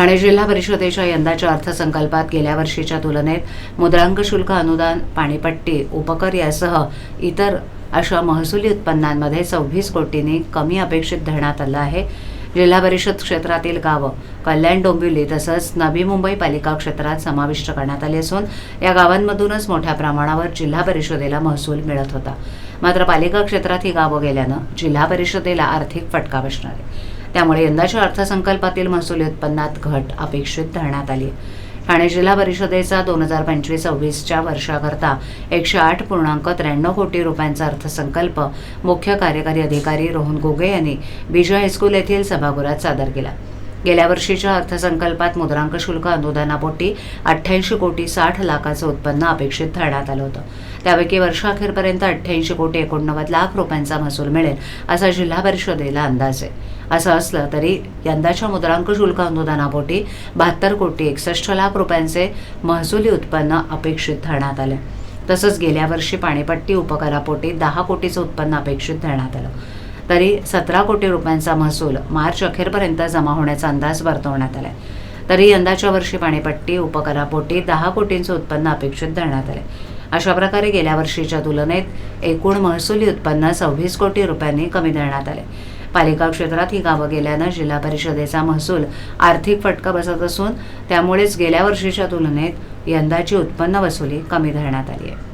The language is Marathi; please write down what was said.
ठाणे जिल्हा परिषदेच्या यंदाच्या अर्थसंकल्पात गेल्या वर्षीच्या तुलनेत मुद्रांक शुल्क अनुदान पाणीपट्टी उपकर यासह इतर अशा महसुली उत्पन्नांमध्ये सव्वीस कोटींनी कमी अपेक्षित धरण्यात आलं आहे. जिल्हा परिषद क्षेत्रातील गावं कल्याण डोंबिवली तसंच नवी मुंबई पालिका क्षेत्रात समाविष्ट करण्यात आली असून या गावांमधूनच मोठ्या प्रमाणावर जिल्हा परिषदेला महसूल मिळत होता मात्र पालिका क्षेत्रात ही गावं गेल्यानं जिल्हा परिषदेला आर्थिक फटका बसणार आहे त्यामुळे यंदाच्या अर्थसंकल्पातील महसुली उत्पन्नात घट अपेक्षित धरण्यात आली आहे. ठाणे जिल्हा परिषदेचा दोन हजार पंचवीस सव्वीसच्या वर्षाकरता एकशे आठ पूर्णांक त्र्याण्णव कोटी रुपयांचा अर्थसंकल्प मुख्य कार्यकारी अधिकारी रोहन गोगे यांनी बीजा हायस्कूल येथील सभागृहात सादर केला. गेल्या वर्षीच्या अर्थसंकल्पात मुद्रांक शुल्क अनुदानापोटी अठ्ठ्याऐंशी कोटी साठ लाखाचं उत्पन्न अपेक्षित धरण्यात आलं होतं. त्यापैकी वर्षाखेरपर्यंत अठ्ठ्याऐंशी कोटी एकोणनव्वद लाख रुपयांचा महसूल मिळेल असा जिल्हा परिषदेला अंदाज आहे. असं असलं तरी यंदाच्या मुद्रांक शुल्क अनुदानापोटी बहात्तर कोटी एकसष्ट लाख रुपयांचे महसुली उत्पन्न अपेक्षित धरण्यात आले. तसंच गेल्या वर्षी पाणीपट्टी उपकरापोटी दहा कोटीचं उत्पन्न अपेक्षित धरण्यात आलं. तरी सतरा कोटी रुपयांचा महसूल मार्च अखेरपर्यंत जमा होण्याचा अंदाज वर्तवण्यात आला तरी यंदाच्या वर्षी पाणीपट्टी उपकरापोटी दहा कोटींचं उत्पन्न अपेक्षित धरण्यात आले अशा प्रकारे गेल्या वर्षीच्या तुलनेत एकूण महसुली उत्पन्न सव्वीस कोटी रुपयांनी कमी धरण्यात आले पालिका क्षेत्रात ही गावं गेल्यानं जिल्हा परिषदेचा महसूल आर्थिक फटका बसत असून त्यामुळेच गेल्या वर्षीच्या तुलनेत यंदाची उत्पन्न वसुली कमी धरण्यात आली आहे.